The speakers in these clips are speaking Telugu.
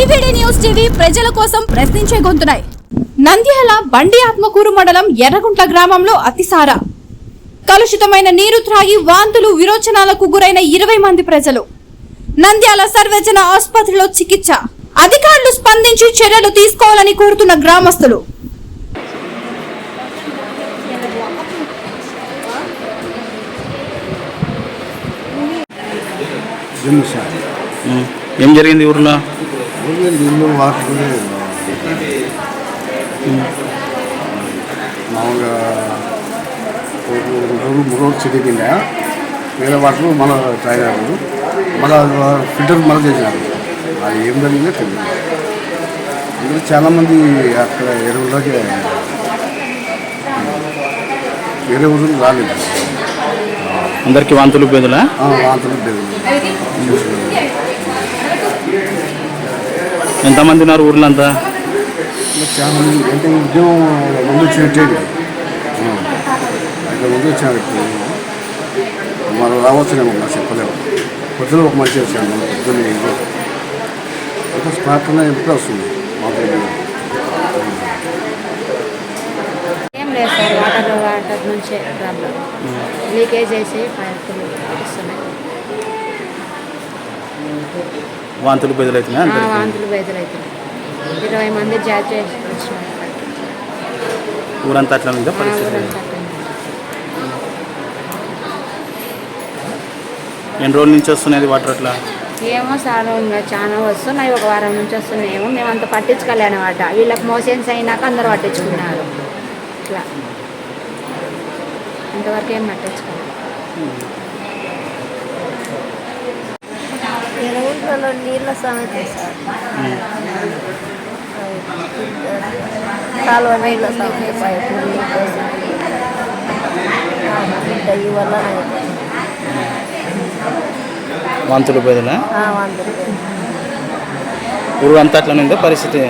బీవీడీ న్యూస్ టీవీ ప్రజల కోసం ప్రశ్నించే గొంతున్నాయి. నంద్యాల బండి ఆత్మకూరు మండలం ఎర్రగుంట్ల గ్రామంలో అతిసార. కలుషితమైన నీరు త్రాగి వాంతులు విరోచనాలకు గురైన ఇరవై మంది ప్రజలు. నంద్యాల సర్వజన ఆసుపత్రిలో చికిత్స. అధికారులు స్పందించి చర్యలు తీసుకోవాలని కోరుతున్న గ్రామస్తులు. ఏం జరిగింది ఊర్లో? ఊళ్ళో ఇల్లు వాడుకునే మామూలుగా రెండు మూడు రోజులు చిరిగిందా వేరే వాటిలో మళ్ళీ తాగారు మళ్ళీ ఫిల్టర్ మళ్ళీ చేసినారు అది ఏం జరిగిందో తెలియదు. అందులో చాలామంది అక్కడ ఎరువులోకి వేరే ఊరు రాలేదు. అందరికి వాంతులు పేదలా? ఆ, వాంతులు లేదు ఎంతమంది ఉన్నారు ఊర్లో అంతా చాలా మంది అంటే ఉద్యమం ముందు వచ్చేటేది అయితే ముందు వచ్చిన వ్యక్తి మనం రావచ్చునేమో నాకు చెప్పలేము. పొద్దున ఒక మనిషి వచ్చాను పొద్దున్న ఇంట్లో అంటే స్పాట్లోనే ఎప్పుడు వస్తుంది మాకు ఏం లేదు సార్ వాటర్ వాటర్ నుంచే ప్రాబ్లం. లీకేజ్ చేసి పైపులు వస్తున్నాయి. వాంతులు అందరికి వాంతులు బెదరవుతున్నాయి ఇరవై మంది వచ్చినారు. ఊరంతా అట్లా ఉందా పరిస్థితి. ఎన్ని రోజుల నుంచి వస్తున్నది వాటర్ అట్లా? ఏమో సార్ చాలా వస్తున్నాయి. ఒక వారం నుంచి వస్తున్నాయి ఏమో మేము అంత పట్టించుకోలే అనమాట వీళ్ళకి మోషన్స్ అయినాక అందరు పట్టించుకున్నారు. ఇట్లా ఇంతవరకు ఏం పట్టించుకోలేదు. ఎరువులలో నీళ్ళ సమస్య సార్. కాలువ నీళ్ళ సమస్య పైపు వల్ల వాంతులు ఊరు అంతా అట్లా ఉందా పరిస్థితి?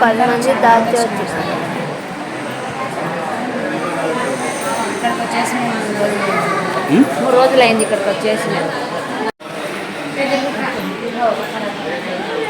పది మంది దాచి వచ్చినారు ఇక్కడికి వచ్చేసి ఉం? మూడు రోజులు అయింది ఇక్కడికి వచ్చేసి. ようございます。